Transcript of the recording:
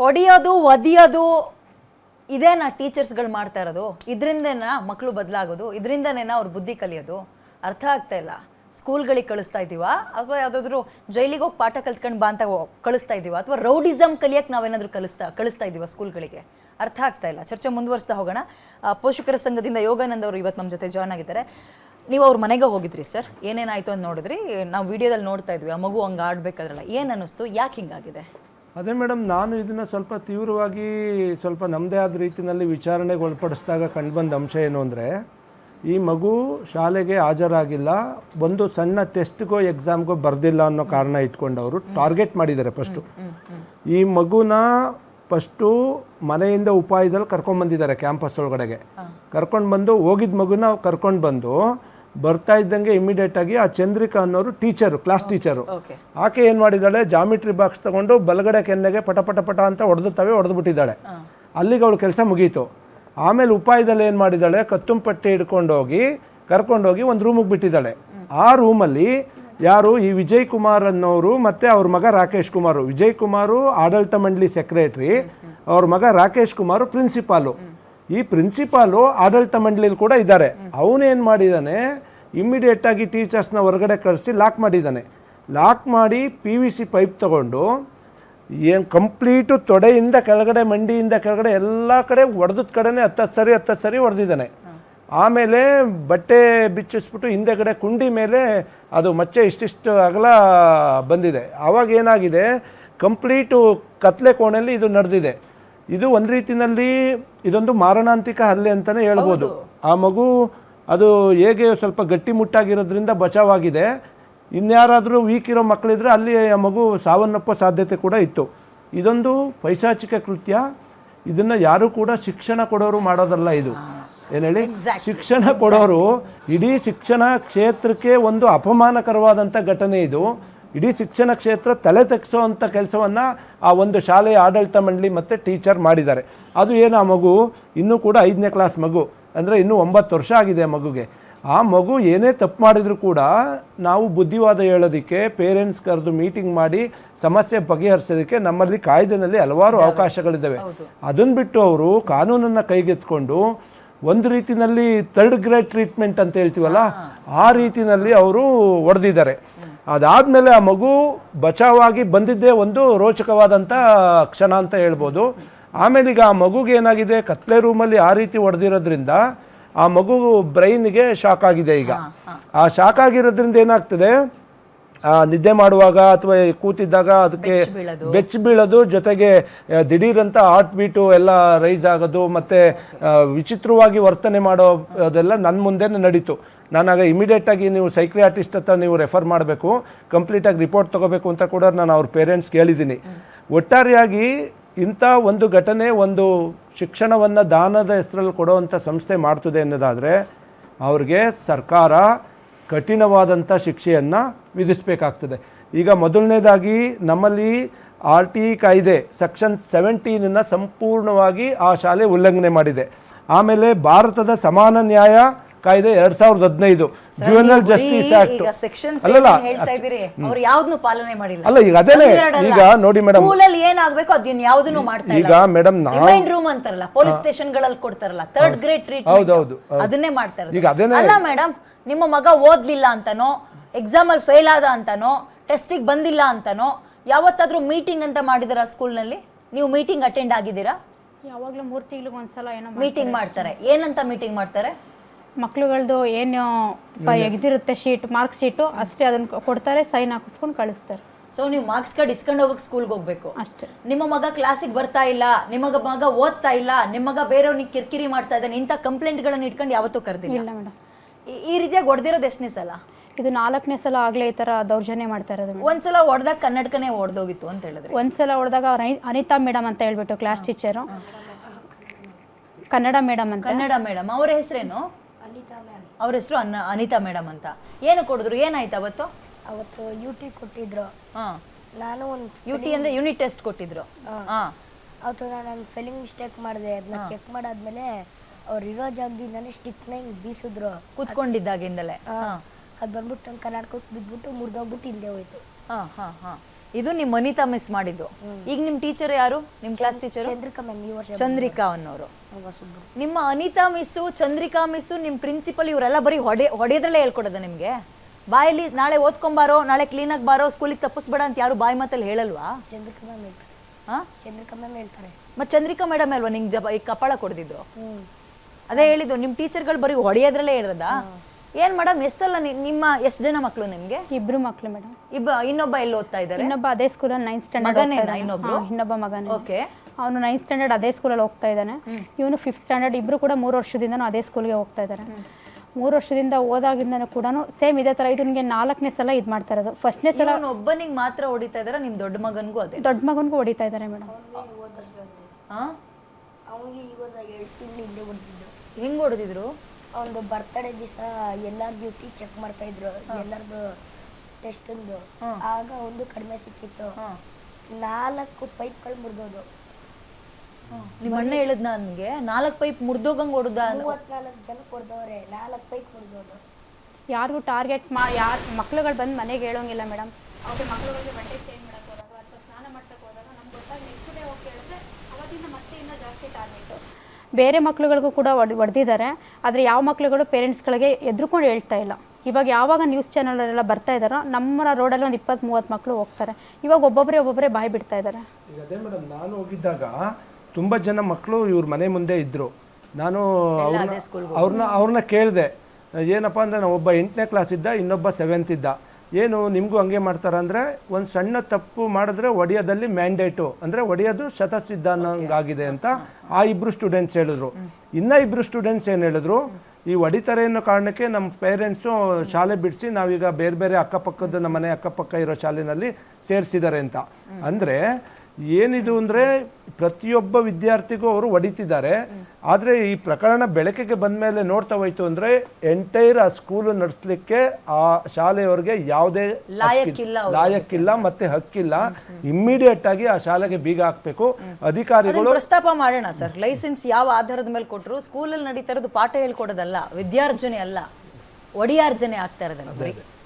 ಹೊಡಿಯೋದು, ಒದಿಯೋದು, ಇದೇನಾ ಟೀಚರ್ಸ್ಗಳು ಮಾಡ್ತಾ ಇರೋದು? ಇದರಿಂದನಾ ಮಕ್ಕಳು ಬದಲಾಗೋದು? ಇದರಿಂದನೇನಾ ಅವ್ರ ಬುದ್ಧಿ ಕಲಿಯೋದು? ಅರ್ಥ ಆಗ್ತಾ ಇಲ್ಲ. ಸ್ಕೂಲ್ಗಳಿಗೆ ಕಳಿಸ್ತಾ ಇದ್ದೀವಾ? ಅಥವಾ ಯಾವುದಾದ್ರೂ ಜೈಲಿಗೆ ಹೋಗಿ ಪಾಠ ಕಲ್ತ್ಕೊಂಡು ಬಾ ಅಂತ ಕಳಿಸ್ತಾ ಇದ್ದೀವಾ? ಅಥವಾ ರೌಡಿಸಮ್ ಕಲಿಯಕ್ಕೆ ನಾವೇನಾದರೂ ಕಲಿಸ್ತಾ, ಕಳಿಸ್ತಾ ಇದ್ದೀವ ಸ್ಕೂಲ್ಗಳಿಗೆ? ಅರ್ಥ ಆಗ್ತಾ ಇಲ್ಲ. ಚರ್ಚೆ ಮುಂದುವರಿಸ್ತಾ ಹೋಗೋಣ. ಪೋಷಕರ ಸಂಘದಿಂದ ಯೋಗಾನಂದ್ ಅವರು ಇವತ್ತು ನಮ್ಮ ಜೊತೆ ಜಾಯ್ನ್ ಆಗಿದ್ದಾರೆ. ನೀವು ಅವ್ರ ಮನೆಗೆ ಹೋಗಿದ್ರಿ ಸರ್? ಏನೇನಾಯಿತು ಅಂತ ನೋಡಿದ್ರಿ? ನಾವು ವಿಡಿಯೋದಲ್ಲಿ ನೋಡ್ತಾ ಇದ್ವಿ. ಆ ಮಗು ಹಂಗೆ ಆಡಬೇಕಾದ್ರಲ್ಲ. ಏನು ಅನ್ನಿಸ್ತು? ಯಾಕೆ ಹಿಂಗಾಗಿದೆ? ಅದೇ ಮೇಡಮ್ ನಾನು ಇದನ್ನು ಸ್ವಲ್ಪ ತೀವ್ರವಾಗಿ ಸ್ವಲ್ಪ ನಮ್ಮದೇ ಆದ ರೀತಿಯಲ್ಲಿ ವಿಚಾರಣೆಗೆ ಒಳಪಡಿಸಿದಾಗ ಕಂಡುಬಂದ ಅಂಶ ಏನು ಅಂದರೆ ಈ ಮಗು ಶಾಲೆಗೆ ಹಾಜರಾಗಿಲ್ಲ ಒಂದು ಸಣ್ಣ ಟೆಸ್ಟ್ಗೋ ಎಕ್ಸಾಮ್ಗೋ ಬರೆದಿಲ್ಲ ಅನ್ನೋ ಕಾರಣ ಇಟ್ಕೊಂಡು ಅವರು ಟಾರ್ಗೆಟ್ ಮಾಡಿದ್ದಾರೆ ಫಸ್ಟು ಈ ಮಗುನ ಫಸ್ಟು ಮನೆಯಿಂದ ಉಪಾಯದಲ್ಲಿ ಕರ್ಕೊಂಡ್ಬಂದಿದ್ದಾರೆ ಕ್ಯಾಂಪಸ್ ಒಳಗಡೆಗೆ. ಕರ್ಕೊಂಡು ಬಂದು ಹೋಗಿದ್ದ ಮಗುನ ಕರ್ಕೊಂಡು ಬಂದು ಬರ್ತಾ ಇದ್ದಂಗೆ ಇಮಿಡಿಯೇಟ್ ಆಗಿ ಆ ಚಂದ್ರಿಕಾ ಅನ್ನೋರು ಟೀಚರು ಕ್ಲಾಸ್ ಟೀಚರು ಆಕೆ ಏನು ಮಾಡಿದ್ದಾಳೆ? ಜಾಮಿಟ್ರಿ ಬಾಕ್ಸ್ ತಗೊಂಡು ಬಲಗಡೆ ಕೆನ್ನೆಗೆ ಪಟ ಪಟ ಪಟ ಅಂತ ಹೊಡೆದು ತವೆ ಹೊಡೆದು ಬಿಟ್ಟಿದ್ದಾಳೆ. ಅಲ್ಲಿಗೆ ಅವಳು ಕೆಲಸ ಮುಗೀತು. ಆಮೇಲೆ ಉಪಾಯದಲ್ಲಿ ಏನು ಮಾಡಿದ್ದಾಳೆ? ಕತ್ತುಂಪಟ್ಟಿ ಹಿಡ್ಕೊಂಡೋಗಿ ಕರ್ಕೊಂಡೋಗಿ ಒಂದು ರೂಮಿಗೆ ಬಿಟ್ಟಿದ್ದಾಳೆ. ಆ ರೂಮಲ್ಲಿ ಯಾರು? ಈ ವಿಜಯ್ ಕುಮಾರ್ ಅನ್ನೋರು ಮತ್ತೆ ಅವ್ರ ಮಗ ರಾಕೇಶ್ ಕುಮಾರ್. ವಿಜಯ್ ಕುಮಾರು ಆಡಳಿತ ಮಂಡಳಿ ಸೆಕ್ರೆಟ್ರಿ ಅವ್ರ ಮಗ ರಾಕೇಶ್ ಕುಮಾರ್ ಪ್ರಿನ್ಸಿಪಾಲು ಈ ಪ್ರಿನ್ಸಿಪಾಲು ಆಡಳಿತ ಮಂಡಳಿಲಿ ಕೂಡ ಇದ್ದಾರೆ. ಅವನೇನು ಮಾಡಿದ್ದಾನೆ ಇಮ್ಮಿಡಿಯೇಟಾಗಿ ಟೀಚರ್ಸ್ನ ಹೊರಗಡೆ ಕಳಿಸಿ ಲಾಕ್ ಮಾಡಿದ್ದಾನೆ ಲಾಕ್ ಮಾಡಿ ಪಿ ವಿ ಸಿ ಪೈಪ್ ತಗೊಂಡು ಏನು ಕಂಪ್ಲೀಟು ತೊಡೆಯಿಂದ ಕೆಳಗಡೆ, ಮಂಡಿಯಿಂದ ಕೆಳಗಡೆ ಎಲ್ಲ ಕಡೆ ಹೊಡೆದ ಕಡೆನೇ ಹತ್ತತ್ತು ಸರಿ ಹತ್ತತ್ತು ಸರಿ ಹೊಡೆದಿದ್ದಾನೆ ಆಮೇಲೆ ಬಟ್ಟೆ ಬಿಚ್ಚಿಸ್ಬಿಟ್ಟು ಹಿಂದೆಗಡೆ ಕುಂಡಿ ಮೇಲೆ ಅದು ಮಚ್ಚೆ ಇಷ್ಟಿಷ್ಟು ಅಗಲ ಬಂದಿದೆ. ಆವಾಗ ಏನಾಗಿದೆ? ಕಂಪ್ಲೀಟು ಕತ್ಲೆ ಕೋಣೆಯಲ್ಲಿ ಇದು ನಡೆದಿದೆ. ಇದು ಒಂದು ರೀತಿನಲ್ಲಿ ಇದೊಂದು ಮಾರಣಾಂತಿಕ ಹಲ್ಲೆ ಅಂತಲೇ ಹೇಳ್ಬೋದು. ಆ ಮಗು ಅದು ಹೇಗೆ ಸ್ವಲ್ಪ ಗಟ್ಟಿಮುಟ್ಟಾಗಿರೋದ್ರಿಂದ ಬಚಾವಾಗಿದೆ. ಇನ್ಯಾರಾದರೂ ವೀಕ್ ಇರೋ ಮಕ್ಕಳಿದ್ರೆ ಅಲ್ಲಿ ಆ ಮಗು ಸಾವನ್ನಪ್ಪೋ ಸಾಧ್ಯತೆ ಕೂಡ ಇತ್ತು. ಇದೊಂದು ಪೈಶಾಚಿಕ ಕೃತ್ಯ. ಇದನ್ನು ಯಾರು ಕೂಡ ಶಿಕ್ಷಣ ಕೊಡೋರು ಮಾಡೋದಲ್ಲ ಇದು. ಏನು ಹೇಳಿ? ಶಿಕ್ಷಣ ಕೊಡೋರು ಇಡೀ ಶಿಕ್ಷಣ ಕ್ಷೇತ್ರಕ್ಕೆ ಒಂದು ಅಪಮಾನಕರವಾದಂಥ ಘಟನೆ ಇದು. ಇಡೀ ಶಿಕ್ಷಣ ಕ್ಷೇತ್ರ ತಲೆ ತೆಗೆಸೋವಂಥ ಕೆಲಸವನ್ನು ಆ ಒಂದು ಶಾಲೆಯ ಆಡಳಿತ ಮಂಡಳಿ ಮತ್ತು ಟೀಚರ್ ಮಾಡಿದ್ದಾರೆ. ಅದು ಏನು ಆ ಮಗು? ಇನ್ನೂ ಕೂಡ ಐದನೇ ಕ್ಲಾಸ್ ಮಗು. ಅಂದರೆ ಇನ್ನೂ ಒಂಬತ್ತು ವರ್ಷ ಆಗಿದೆ ಆ ಮಗುಗೆ. ಆ ಮಗು ಏನೇ ತಪ್ಪು ಮಾಡಿದರೂ ಕೂಡ ನಾವು ಬುದ್ಧಿವಾದ ಹೇಳೋದಕ್ಕೆ ಪೇರೆಂಟ್ಸ್ ಕರೆದು ಮೀಟಿಂಗ್ ಮಾಡಿ ಸಮಸ್ಯೆ ಬಗೆಹರಿಸೋದಕ್ಕೆ ನಮ್ಮಲ್ಲಿ ಕಾಯ್ದೆನಲ್ಲಿ ಹಲವಾರು ಅವಕಾಶಗಳಿದ್ದಾವೆ. ಅದನ್ನು ಬಿಟ್ಟು ಅವರು ಕಾನೂನನ್ನು ಕೈಗೆತ್ಕೊಂಡು ಒಂದು ರೀತಿಯಲ್ಲಿ ಥರ್ಡ್ ಗ್ರೇಡ್ ಟ್ರೀಟ್ಮೆಂಟ್ ಅಂತ ಹೇಳ್ತೀವಲ್ಲ ಆ ರೀತಿಯಲ್ಲಿ ಅವರು ಹೊಡೆದಿದ್ದಾರೆ ಅದಾದಮೇಲೆ ಆ ಮಗು ಬಚಾವಾಗಿ ಬಂದಿದ್ದೇ ಒಂದು ರೋಚಕವಾದಂಥ ಕ್ಷಣ ಅಂತ ಹೇಳ್ಬೋದು. ಆಮೇಲೆ ಈಗ ಆ ಮಗುಗೆ ಏನಾಗಿದೆ? ಕತ್ಲೆ ರೂಮಲ್ಲಿ ಆ ರೀತಿ ಹೊಡೆದಿರೋದ್ರಿಂದ ಆ ಮಗು ಬ್ರೈನ್ಗೆ ಶಾಕ್ ಆಗಿದೆ ಈಗ. ಆ ಶಾಕ್ ಆಗಿರೋದ್ರಿಂದ ಏನಾಗ್ತದೆ? ಆ ನಿದ್ದೆ ಮಾಡುವಾಗ ಅಥವಾ ಕೂತಿದ್ದಾಗ ಅದಕ್ಕೆ. ಬೆಚ್ಚ ಬೀಳೋದು. ಜೊತೆಗೆ ದಿಢೀರಂತ ಹಾರ್ಟ್ ಬೀಟು ಎಲ್ಲ ರೈಸ್ ಆಗೋದು ಮತ್ತೆ ವಿಚಿತ್ರವಾಗಿ ವರ್ತನೆ ಮಾಡೋ ಅದೆಲ್ಲ ನನ್ನ ಮುಂದೆನೇ ನಡೀತು. ನಾನಾಗ ಇಮಿಡಿಯೇಟಾಗಿ ನೀವು ಸೈಕ್ರಿಯಾಟಿಸ್ಟ್ ಹತ್ರ ನೀವು ರೆಫರ್ ಮಾಡಬೇಕು ಕಂಪ್ಲೀಟಾಗಿ ರಿಪೋರ್ಟ್ ತಗೋಬೇಕು ಅಂತ ಕೂಡ ನಾನು ಅವ್ರ ಪೇರೆಂಟ್ಸ್ ಕೇಳಿದ್ದೀನಿ. ಒಟ್ಟಾರೆಯಾಗಿ ಇಂಥ ಒಂದು ಘಟನೆ ಒಂದು ಶಿಕ್ಷಣವನ್ನು ದಾನದ ಹೆಸರಲ್ಲಿ ಕೊಡೋವಂಥ ಸಂಸ್ಥೆ ಮಾಡ್ತದೆ ಅನ್ನೋದಾದರೆ ಅವ್ರಿಗೆ ಸರ್ಕಾರ ಕಠಿಣವಾದಂಥ ಶಿಕ್ಷೆಯನ್ನು ವಿಧಿಸಬೇಕಾಗ್ತದೆ. ಈಗ ಮೊದಲನೇದಾಗಿ ನಮ್ಮಲ್ಲಿ ಆರ್ ಟಿ ಕಾಯ್ದೆ ಸೆಕ್ಷನ್ ಸೆವೆಂಟೀನನ್ನು ಸಂಪೂರ್ಣವಾಗಿ ಆ ಶಾಲೆ ಉಲ್ಲಂಘನೆ ಮಾಡಿದೆ. ಆಮೇಲೆ ಭಾರತದ ಸಮಾನ ನ್ಯಾಯ ಕಾಯ್ದೆ ಎರಡ್ ಸಾವಿರದ ಹದಿನೈದು. ಜುವೆನಲ್ ಜಸ್ಟಿಸ್ ಆಕ್ಟ್ ಅಲ್ಲಲ್ಲ ಹೇಳ್ತಾ ಇದೀರಿ ಅವ್ರು ಯಾವ್ದನ್ನು ಪಾಲನೆ ಮಾಡಿಲ್ಲ. ಅಲ್ಲ ಈಗ ಅದೇನೆ ಈಗ ನೋಡಿ ಮೇಡಮ್ ಸ್ಕೂಲಲ್ಲಿ ಏನಾಗ್ಬೇಕು ಅದನ್ನ ಯಾವ್ದನ್ನು ಮಾಡ್ತಾ ಈಗ ಮೇಡಮ್ ರಿಮೈಂಡ್ ರೂಮ್ ಅಂತಾರಲ್ಲ ಪೊಲೀಸ್ ಸ್ಟೇಷನ್ಗಳಲ್ಲಿ ಕೊಡ್ತಾರಲ್ಲ ಥರ್ಡ್ ಗ್ರೇಡ್ ಟ್ರೀಟ್ಮೆಂಟ್ ಹೌದು, ಅದನ್ನೇ ಮಾಡ್ತಾ ಈಗ ಅದೇನೆ- ಅಲ್ಲ ಮೇಡಮ್ ನಿಮ್ಮ ಮಗ ಓದ್ಲಿಲ್ಲ ಅಂತಾನೋ ಎಕ್ಸಾಮ್ ಅಲ್ಲಿ ಫೇಲ್ ಆದ ಅಂತಾನೋ ಟೆಸ್ಟಿಗೆ ಬಂದಿಲ್ಲ ಅಂತಾನೋ ಯಾವತ್ತಾದ್ರೂ ಮೀಟಿಂಗ್ ಅಂತ ಮಾಡಿದಾರ ಸ್ಕೂಲ್ನಲ್ಲಿ ನೀವು ಮೀಟಿಂಗ್ ಅಟೆಂಡ್ ಆಗಿದ್ದೀರಾ? ಯಾವಾಗಲೂ ಮೂರು ತಿಂಗಳಿಗೆ ಒಂದ್ಸಲ ಏನೋ ಮೀಟಿಂಗ್ ಮಾಡ್ತಾರೆ. ಏನಂತ ಮೀಟಿಂಗ್ ಮಾಡ್ತಾರೆ? ಮಕ್ಳುಗಳ್ದು ಏನು ಎಗ್ದಿರುತ್ತೆ ಇದಿರುತ್ತೆ ಶೀಟ್ ಮಾರ್ಕ್ ಶೀಟು ಅಷ್ಟೇ ಅದನ್ನ ಕೊಡ್ತಾರೆ ಸೈನ್ ಹಾಕಿಸ್ಕೊಂಡು ಕಳಿಸ್ತಾರೆ. ಸೊ ನೀವು ಮಾರ್ಕ್ಸ್ ಕಾರ್ಡ್ ಇಸ್ಕೊಂಡು ಹೋಗಕ್ ಸ್ಕೂಲ್ಗೆ ಹೋಗ್ಬೇಕು. ಅಷ್ಟೇ. ನಿಮ್ಮ ಮಗ ಕ್ಲಾಸಿಗೆ ಬರ್ತಾ ಇಲ್ಲ ನಿಮ್ಮ ಮಗ ಓದ್ತಾ ಇಲ್ಲ ನಿಮ್ಮ ಮಗ ಬೇರೆಯವ್ನಿಗೆ ಕಿರಿಕಿರಿ ಮಾಡ್ತಾ ಇದ್ದಾನೆ ಇಂಥ ಕಂಪ್ಲೇಂಟ್ಗಳನ್ನು ಇಟ್ಕೊಂಡು ಯಾವತ್ತೂ ಕರೆದಿಲ್ಲ. ಇಲ್ಲ ಮೇಡಮ್. ಈ- ರೀತಿಯಾಗಿ ಹೊಡೆದಿರೋದು ಎಷ್ಟನೇ ಸಲ? ಇದು ನಾಲ್ಕನೇ ಸಲ ಆಗಲೇ ಈ ಥರ ದೌರ್ಜನ್ಯ ಮಾಡ್ತಾ ಇರೋದು ಒಂದ್ಸಲ ಹೊಡೆದಾಗ ಕನ್ನಡಕನೇ ಹೊಡೆದೋಗಿತ್ತು ಅಂತ ಹೇಳಿದ್ರೆ. ಒಂದ್ಸಲ ಹೊಡೆದಾಗ ಅವ್ರ ಅನಿತಾ ಮೇಡಮ್ ಅಂತ ಹೇಳ್ಬಿಟ್ಟು ಕ್ಲಾಸ್ ಟೀಚರು ಕನ್ನಡ ಮೇಡಮ್ ಅಂತ. ಕನ್ನಡ ಮೇಡಮ್. ಅವರ ಹೆಸರೇನು? ಅವ್ರ ಹೆಸರು ಅನ್ನ ಅನಿತಾ ಮೇಡಮ್ ಅಂತ. ಏನು ಕೊಡಿದ್ರು? ಏನಾಯ್ತು ಅವತ್ತು? ಅವತ್ತು ಯು ಟಿ ಕೊಟ್ಟಿದ್ರು. ಹಾ. ನಾನು ಒಂದು ಯು ಟಿ ಅಂದ್ರೆ ಯೂನಿಟ್ ಟೆಸ್ಟ್ ಕೊಟ್ಟಿದ್ರು. ಹಾ. ಅವತ್ತು ನಾನು ಸ್ಪೆಲ್ಲಿಂಗ್ ಮಿಸ್ಟೇಕ್ ಮಾಡಿದೆ. ಅದನ್ನ ಚೆಕ್ ಮಾಡಾದ್ಮೇಲೆ ಅವ್ರು ಇರೋ ಜಾಗದಿಂದ ಸ್ಟಿಕ್ನ ಹಿಂಗೆ ಬೀಸಿದ್ರು. ಕೂತ್ಕೊಂಡಿದ್ದಾಗಿಂದಲೇ. ಹಾ. ಅದು ಬಂದ್ಬಿಟ್ಟು ಕರ್ನಾಟಕಕ್ಕೆ ಬಿದ್ದುಬಿಟ್ಟು ಮುರಿದೋಗ್ಬಿಟ್ಟು ಹಿಂದೆ ಹೋಯ್ತು. ಹಾ ಹಾ ಹಾ. ಇದು ನಿಮ್ಮ ಅನಿತಾ ಮಿಸ್ ಮಾಡಿದ್ದು. ಈಗ ನಿಮ್ಮ ಟೀಚರ್ ಯಾರು? ನಿಮ್ಮ ಕ್ಲಾಸ್ ಟೀಚರ್ ಚಂದ್ರಿಕಾ ಮ್ಯಾಮ್ ಈ ವರ್ಷ ಚಂದ್ರಿಕಾ ಅನ್ನೋರು. ನಿಮ್ಮ ಅನಿತಾ ಮಿಸ್ಸು ಚಂದ್ರಿಕಾ ಮಿಸ್ಸು ನಿಮ್ಮ ಪ್ರಿನ್ಸಿಪಲ್ ಇವರೆಲ್ಲ ಬರೀ ಹೊಡೆ ಹೊಡೆಯೋದ್ರಲ್ಲೇ ಹೇಳ್ಕೊಡೋದ ನಿಮಗೆ? ಬಾಯಲ್ಲಿ ನಾಳೆ ಓದ್ಕೊಂಬಾರೋ ನಾಳೆ ಕ್ಲೀನಾಗಿ ಬಾರೋ ಸ್ಕೂಲಿಗೆ ತಪ್ಪಿಸ್ಬೇಡ ಅಂತ ಯಾರು ಬಾಯಿ ಮಾತಲ್ಲಿ ಹೇಳಲ್ವಾ? ಚಂದ್ರಿಕಾ ಮ್ಯಾಮ್ ಹೇಳ್ತಾರೆ. ಹಾಂ ಚಂದ್ರಿಕಾ ಮ್ಯಾಮ್ ಹೇಳ್ತಾರೆ. ಮತ್ತು ಚಂದ್ರಿಕಾ ಮೇಡಮ್ ಅಲ್ವಾ ನಿಂಗೆ ಜಬ ಈ ಕಪಾಳ ಕೊಡ್ದಿದ್ದು? ಅದೇ ಹೇಳಿದ್ದು ನಿಮ್ಮ ಟೀಚರ್ಗಳು ಬರೀ ಹೊಡೆಯೋದ್ರಲ್ಲೇ ಹೇಳಿರೋದಾ ಏನು ಮೇಡಮ್ ಎಷ್ಟಲ್ಲ ನಿಮ್ಮ ಎಷ್ಟು ಜನ ಮಕ್ಕಳು ನಿಮಗೆ? ಇಬ್ರು ಮಕ್ಕಳು ಮೇಡಮ್ ಇಬ್ಬ ಇನ್ನೊಬ್ಬ ಎಲ್ಲಿ ಓದ್ತಾ ಇದ್ದಾರೆ? ಇನ್ನೊಬ್ಬ ಅದೇ ಸ್ಕೂಲಲ್ಲಿ ನೈನ್ತ್ ಸ್ಟ್ಯಾಂಡರ್ಡ್ ಮಗನೇನಾ ಇನ್ನೊಬ್ರು? ಇನ್ನೊಬ್ಬ ಮಗನೇ. ಓಕೆ. ಅವನು ನೈನ್ತ್ ಸ್ಟ್ಯಾಂಡರ್ಡ್ ಅದೇ ಸ್ಕೂಲಲ್ಲಿ ಹೋಗ್ತಾ ಇದ್ದಾನೆ. ಇವನು ಫಿಫ್ತ್ ಸ್ಟ್ಯಾಂಡರ್ಡ್ ಇಬ್ರು ಕೂಡ ಮೂರು ವರ್ಷದಿಂದನೂ ಅದೇ ಸ್ಕೂಲ್ಗೆ ಹೋಗ್ತಾ ಇದ್ದಾರೆ. ಮೂರು ವರ್ಷದಿಂದ ಓದಾಗಿಂದನೂ ಕೂಡ ಸೇಮ್ ಇದೇ ಥರ ಇದು ನಿಮಗೆ ನಾಲ್ಕನೇ ಸಲ ಇದು ಮಾಡ್ತಾ ಇರೋದು. ಫಸ್ಟ್ನೇ ಸಲ ಒಬ್ಬನಿಗೆ ಮಾತ್ರ ಹೊಡಿತಾ ಇದ್ದಾರೆ? ನಿಮ್ಮ ದೊಡ್ಡ ಮಗನಿಗೂ ಅದೇ? ದೊಡ್ಡ ಮಗನಿಗೂ ಹೊಡಿತಾ ಇದ್ದಾರೆ ಮೇಡಮ್ ಹೆಂಗ್ ಹೊಡೆದಿದ್ರು ಅವನದು ಬರ್ತಡೇ ದಿವಸ ಎಲ್ಲರ ಡ್ಯೂಟಿ ಚೆಕ್ ಮಾಡ್ತಾ ಇದ್ರು. ಟೆಸ್ಟ್ ಟೆಸ್ಟಿಂದು ಆಗ ಒಂದು ಕಡಿಮೆ ಸಿಕ್ಕಿತ್ತು. ನಾಲ್ಕು ಪೈಪ್ಗಳು ಮುರಿದೋದು. ನಿಮ್ಮ ಅಣ್ಣ ಹೇಳಿದ್ನ ನನಗೆ ನಾಲ್ಕು ಪೈಪ್ ಮುರ್ದೋಗಂಗ್ ಹೊಡೆದ ಮೂವತ್ನಾಲ್ಕು ಜನ ಕೊಡ್ದವ್ರೆ. ನಾಲ್ಕು ಪೈಪ್ ಮುರಿದೋದು. ಯಾರಿಗೂ ಟಾರ್ಗೆಟ್ ಮಾ ಯಾರು ಮಕ್ಳುಗಳು ಬಂದು ಮನೆಗೆ ಹೇಳೋಂಗಿಲ್ಲ ಮೇಡಮ್ ಅವ್ರಿಗೆ ಮಕ್ಳುಗಳಿಗೆ ಬಟ್ಟೆ ಚೇಂಜ್ ಮಾಡಕ್ಕೆ ಹೋದಾಗ ಅಥವಾ ಸ್ನಾನ ಮಾಡ್ಸಕ್ಕೆ ಹೋದಾಗ ನಮ್ಗೆ ಗೊತ್ತಾಗಿ ನೆಕ್ಸ್ಟ್ ಡೇ ಹೋಗಿ ಕೇಳಿದ್ರೆ ಅವತ್ತಿಂದ ಮತ್ತೆ ಇನ್ನೂ ಜಾಸ್ತಿ ಟಾರ್ಗೆಟು ಬೇರೆ ಮಕ್ಳುಗಳಿಗೂ ಕೂಡ ಒಡ್ ಹೊಡೆದಿದ್ದಾರೆ ಆದರೆ ಯಾವ ಮಕ್ಳುಗಳು ಪೇರೆಂಟ್ಸ್ಗಳಿಗೆ ಎದ್ರುಕೊಂಡು ಹೇಳ್ತಾ ಇಲ್ಲ. ಇವಾಗ ಯಾವಾಗ ನ್ಯೂಸ್ ಚಾನಲಲ್ಲೆಲ್ಲ ಬರ್ತಾ ಇದ್ದಾರೋ ನಮ್ಮ ರೋಡಲ್ಲಿ ಒಂದು ಇಪ್ಪತ್ತು ಮೂವತ್ತು ಮಕ್ಕಳು ಹೋಗ್ತಾರೆ. ಇವಾಗ ಒಬ್ಬೊಬ್ಬರೇ ಒಬ್ಬೊಬ್ಬರೇ ಬಾಯಿ ಬಿಡ್ತಾ ಇದ್ದಾರೆ. ಈಗ ಅದೇ ಮೇಡಮ್ ನಾನು ಹೋಗಿದ್ದಾಗ ತುಂಬ ಜನ ಮಕ್ಕಳು ಇವ್ರ ಮನೆ ಮುಂದೆ ಇದ್ದರು ನಾನು ಅವ್ರನ್ನ ಅವ್ರನ್ನ ಅವ್ರನ್ನ ಕೇಳಿದೆ ಏನಪ್ಪ ಅಂದರೆ ನಾವು ಒಬ್ಬ ಎಂಟನೇ ಕ್ಲಾಸ್ ಇದ್ದ ಇನ್ನೊಬ್ಬ ಸೆವೆಂತ್ ಇದ್ದ. ಏನು ನಿಮಗೂ ಹಂಗೆ ಮಾಡ್ತಾರೆ ಅಂದರೆ ಒಂದು ಸಣ್ಣ ತಪ್ಪು ಮಾಡಿದ್ರೆ ಒಡೆಯೋದಲ್ಲಿ ಮ್ಯಾಂಡೇಟು ಅಂದರೆ ಒಡೆಯೋದು ಶತಸಿದ್ಧ ಅನ್ನೋಂಗಾಗಿದೆ ಅಂತ ಆ ಇಬ್ಬರು ಸ್ಟೂಡೆಂಟ್ಸ್ ಹೇಳಿದ್ರು. ಇನ್ನೂ ಇಬ್ಬರು ಸ್ಟೂಡೆಂಟ್ಸ್ ಏನು ಹೇಳಿದ್ರು, ಈ ಒಡಿತಾರೆ ಅನ್ನೋ ಕಾರಣಕ್ಕೆ ನಮ್ಮ ಪೇರೆಂಟ್ಸು ಶಾಲೆ ಬಿಡಿಸಿ ನಾವೀಗ ಬೇರೆ ಬೇರೆ ಅಕ್ಕಪಕ್ಕದ ನಮ್ಮ ಮನೆ ಅಕ್ಕಪಕ್ಕ ಇರೋ ಶಾಲೆನಲ್ಲಿ ಸೇರಿಸಿದ್ದಾರೆ ಅಂತ. ಅಂದರೆ ಏನಿದು ಅಂದರೆ ಪ್ರತಿಯೊಬ್ಬ ವಿದ್ಯಾರ್ಥಿಗೂ ಅವರು ಹೊಡಿತಿದ್ದಾರೆ. ಆದರೆ ಈ ಪ್ರಕರಣ ಬೆಳಕಿಗೆ ಬಂದ ಮೇಲೆ ನೋಡ್ತಾ ಹೋಯ್ತು ಅಂದರೆ ಎಂಟೈರ್ ಆ ಸ್ಕೂಲು ನಡೆಸಲಿಕ್ಕೆ ಆ ಶಾಲೆಯವ್ರಿಗೆ ಯಾವುದೇ ಲಾಯಕ್ಕಿಲ್ಲ ಮತ್ತೆ ಹಕ್ಕಿಲ್ಲ. ಇಮ್ಮಿಡಿಯೇಟ್ ಆಗಿ ಆ ಶಾಲೆಗೆ ಬೀಗ ಹಾಕಬೇಕು. ಅಧಿಕಾರಿಗಳು ಪ್ರಸ್ತಾಪ ಮಾಡೋಣ ಸರ್. ಲೈಸೆನ್ಸ್ ಯಾವ ಆಧಾರದ ಮೇಲೆ ಕೊಟ್ಟರು ಸ್ಕೂಲಲ್ಲಿ ನಡೀತಾ ಇರೋದು ಪಾಠ ಹೇಳ್ಕೊಡೋದಲ್ಲ ವಿದ್ಯಾರ್ಜನೆ ಅಲ್ಲ. ಒಡಿಯಾರ್ಜನೆ ಆಗ್ತಾ ಇರೋದಲ್ಲ